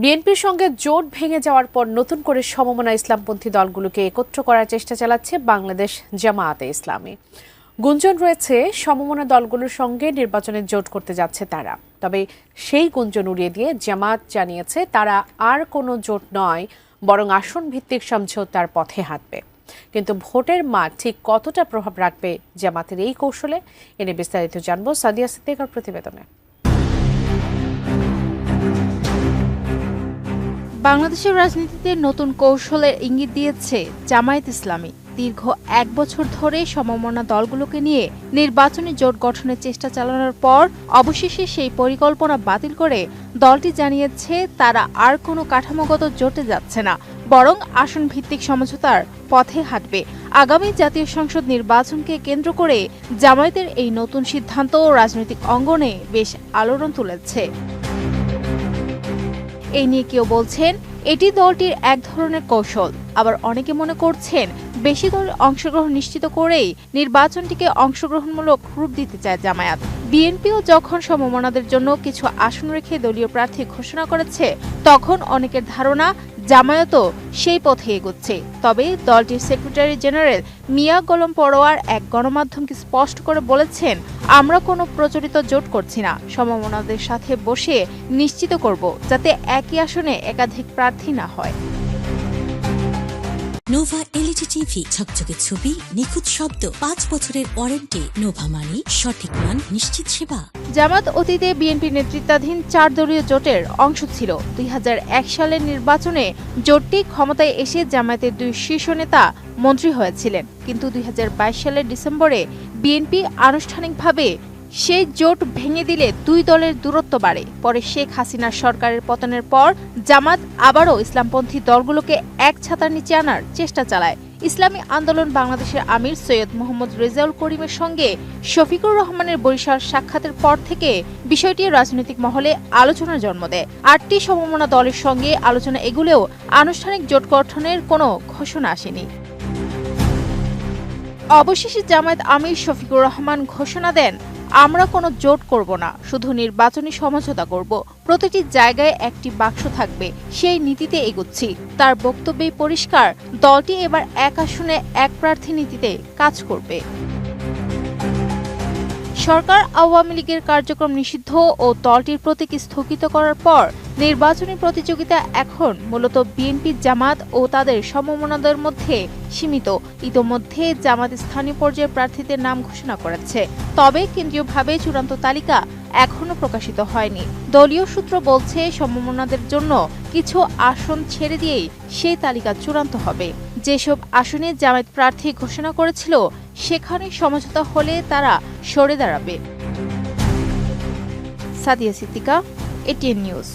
বিএনপির সঙ্গে জোট ভেঙে যাওয়ার পর নতুন করে সমমনা ইসলামপন্থী দলগুলোকে একত্র করার চেষ্টা চালাচ্ছে বাংলাদেশ জামায়াতে ইসলামী। গুঞ্জন রয়েছে, সমমনা দলগুলোর সঙ্গে নির্বাচনে জোট করতে যাচ্ছে তারা। তবে সেই গুঞ্জন উড়িয়ে দিয়ে জামায়াত জানিয়েছে, তারা আর কোনো জোট নয়, বরং আসন ভিত্তিক সমঝোতার পথে হাঁটবে। কিন্তু ভোটের মাঠ ঠিক কতটা প্রভাব রাখবে জামাতের এই কৌশলে এনে বিস্তারিত জানব সাদিয়া সিদ্দিকার প্রতিবেদনে। বাংলাদেশের রাজনীতিতে নতুন কৌশলের ইঙ্গিত দিয়েছে জামায়াত ইসলামী। দীর্ঘ এক বছর ধরে সমমনা দলগুলোকে নিয়ে নির্বাচনী জোট গঠনের চেষ্টা চালানোর পর অবশেষে সেই পরিকল্পনা বাতিল করে দলটি জানিয়েছে তারা আর কোনো কাঠামোগত জোটে যাচ্ছে না, বরং আসন ভিত্তিক সমঝোতার পথে হাঁটবে। আগামী জাতীয় সংসদ নির্বাচনকে কেন্দ্র করে জামায়াতের এই নতুন সিদ্ধান্ত রাজনৈতিক অঙ্গনে বেশ আলোড়ন তুলেছে। এই নিয়ে কেউ বলছেন, এটি দলটির এক ধরনের কৌশল। আবার অনেকে মনে করছেন, বেশি দল অংশগ্রহণ নিশ্চিত করেই নির্বাচনটিকে অংশগ্রহণমূলক রূপ দিতে চায় জামায়াত। বিএনপিও যখন সমমনাদের জন্য কিছু আসন রেখে দলীয় প্রার্থী ঘোষণা করেছে, তখন অনেকের ধারণা জামায়াতও সেই পথে এগোচ্ছে। তবে দলটির সেক্রেটারি জেনারেল মিয়া গোলম পরোয়ার এক গণমাধ্যমকে স্পষ্ট করে বলেছেন, আমরা কোনো প্রচলিত জোট করছি না। সমমনাদের সাথে বসে নিশ্চিত করব যাতে একই আসনে একাধিক প্রার্থী না হয়। নোভা এলইডি টিভি ঝকঝকে ছবি নিখুঁত শব্দ পাঁচ বছরের ওয়ারেন্টি নোভা মানি সঠিক মান, নিশ্চিত সেবা। জামাত অতীতে বিএনপি নেতৃত্বাধীন চার দলীয় জোটের অংশ ছিল। দুই হাজার এক সালের নির্বাচনে জোটটি ক্ষমতায় এসে জামায়াতের দুই শীর্ষ নেতা মন্ত্রী হয়েছিলেন। কিন্তু দুই হাজার বাইশ সালের ডিসেম্বরে বিএনপি আনুষ্ঠানিকভাবে সেই জোট ভেঙে দিলে দুই দলের দূরত্ব বাড়ে। পরে শেখ হাসিনার সরকারের পতনের পর জামাত আবারও ইসলামপন্থী দলগুলোকে এক ছাতার নিচে আনার চেষ্টা চালায়। ইসলামী আন্দোলন বাংলাদেশের আমির সৈয়দ মোহাম্মদ রেজাউল করিমের সঙ্গে শফিকুর রহমানের বরিশাল সাক্ষাতের পর থেকে বিষয়টি রাজনৈতিক মহলে আলোচনার জন্ম দেয়। আটটি সমমনা দলের সঙ্গে আলোচনা এগুলেও আনুষ্ঠানিক জোট গঠনের কোনো ঘোষণা আসেনি। অবশেষে জামায়াত আমির শফিকুর রহমান ঘোষণা দেন আমরা কোনো জোট করব না, শুধু নির্বাচনী সমঝোতা করব। প্রতিটি জায়গায় একটি বাক্স থাকবে, সেই নীতিতে এগুচ্ছি। তার বক্তব্যে পরিষ্কার, দলটি এবার এক আসনে এক প্রার্থী নীতিতে কাজ করবে। সরকার আওয়ামী লীগের কার্যক্রম নিষিদ্ধ ও দলটির প্রতীক স্থগিত করার পর নির্বাচনী প্রতিযোগিতা এখন মূলত বিএনপি জামাত ও তাদের সমমনাদের মধ্যে সীমিত। ইতোমধ্যে জামাত স্থানীয় পর্যায়ের প্রার্থীদের নাম ঘোষণা করেছে। তবে কেন্দ্রীয়ভাবে চূড়ান্ত তালিকা এখনও প্রকাশিত হয়নি। দলীয় সূত্র বলছে, সমমনাদের জন্য কিছু আসন ছেড়ে দিয়েই সেই তালিকা চূড়ান্ত হবে। যেসব আসনে জামায়াত প্রার্থী ঘোষণা করেছিল, সেখানে সমঝোতা হলে তারা সরে দাঁড়াবে। Sadia Siddika, ATN news.